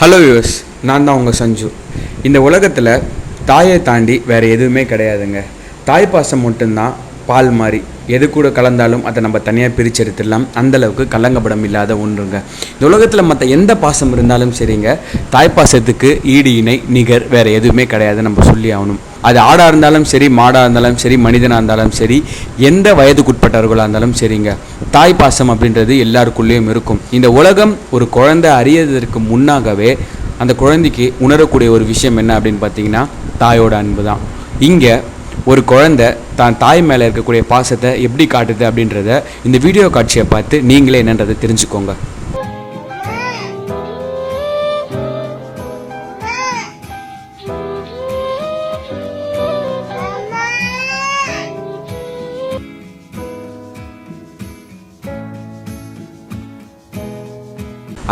Hello use நான் தான் உங்கள் சஞ்சு. இந்த உலகத்தில் தாயை தாண்டி வேறு எதுவுமே கிடையாதுங்க. தாய் பாசம் மட்டும்தான் பால் மாதிரி. எது கூட கலந்தாலும் அதை நம்ம தனியாக பிரித்து எடுத்துடலாம் அந்தளவுக்கு கலங்கப்படம் இல்லாத ஒன்றுங்க. இந்த உலகத்தில் மற்ற எந்த பாசம் இருந்தாலும் சரிங்க. தாய்ப்பாசத்துக்கு ஈடு இணை நிகர் வேறு எதுவுமே கிடையாது நம்ம சொல்லி ஆகணும். அது ஆடாக இருந்தாலும் சரி மாடாக இருந்தாலும் சரி மனிதனாக இருந்தாலும் சரி எந்த வயதுக்குட்பட்டவர்களாக இருந்தாலும் சரிங்க. தாய் பாசம் அப்படின்றது எல்லாருக்குள்ளேயும் இருக்கும். இந்த உலகம் ஒரு குழந்தை அறியதற்கு முன்னாகவே அந்த குழந்தைக்கு உணரக்கூடிய ஒரு விஷயம் என்ன அப்படின்னு பார்த்தீங்கன்னா தாயோட அன்பு தான். இங்கே ஒரு குழந்தை தான் தாய் மேலே இருக்கக்கூடிய பாசத்தை எப்படி காட்டுது அப்படின்றத இந்த வீடியோ காட்சியை பார்த்து நீங்களே என்னன்றதை தெரிஞ்சுக்கோங்க.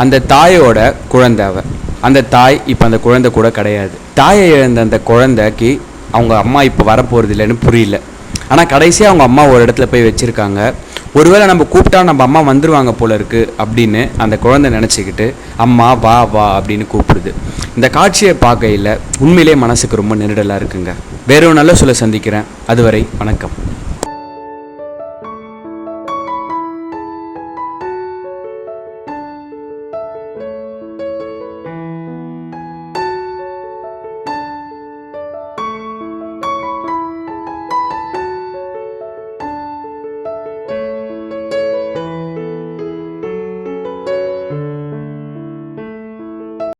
அந்த தாயோட குழந்தை அவ. அந்த தாய் இப்போ அந்த குழந்தை கூட கிடையாது. தாயை இழந்த அந்த குழந்தைக்கு அவங்க அம்மா இப்போ வரப்போகிறது இல்லைன்னு புரியல. ஆனால் கடைசியாக அவங்க அம்மா ஒரு இடத்துல போய் வச்சுருக்காங்க. ஒருவேளை நம்ம கூப்பிட்டா நம்ம அம்மா வந்துருவாங்க போல இருக்குது அப்படின்னு அந்த குழந்தை நினச்சிக்கிட்டு அம்மா வா வா அப்படின்னு கூப்பிடுது. இந்த காட்சியை பார்க்கையில் உண்மையிலே மனசுக்கு ரொம்ப நெருடலாக இருக்குங்க. வேற ஒரு நல்ல சொல்ல சந்திக்கிறேன். அதுவரை வணக்கம்.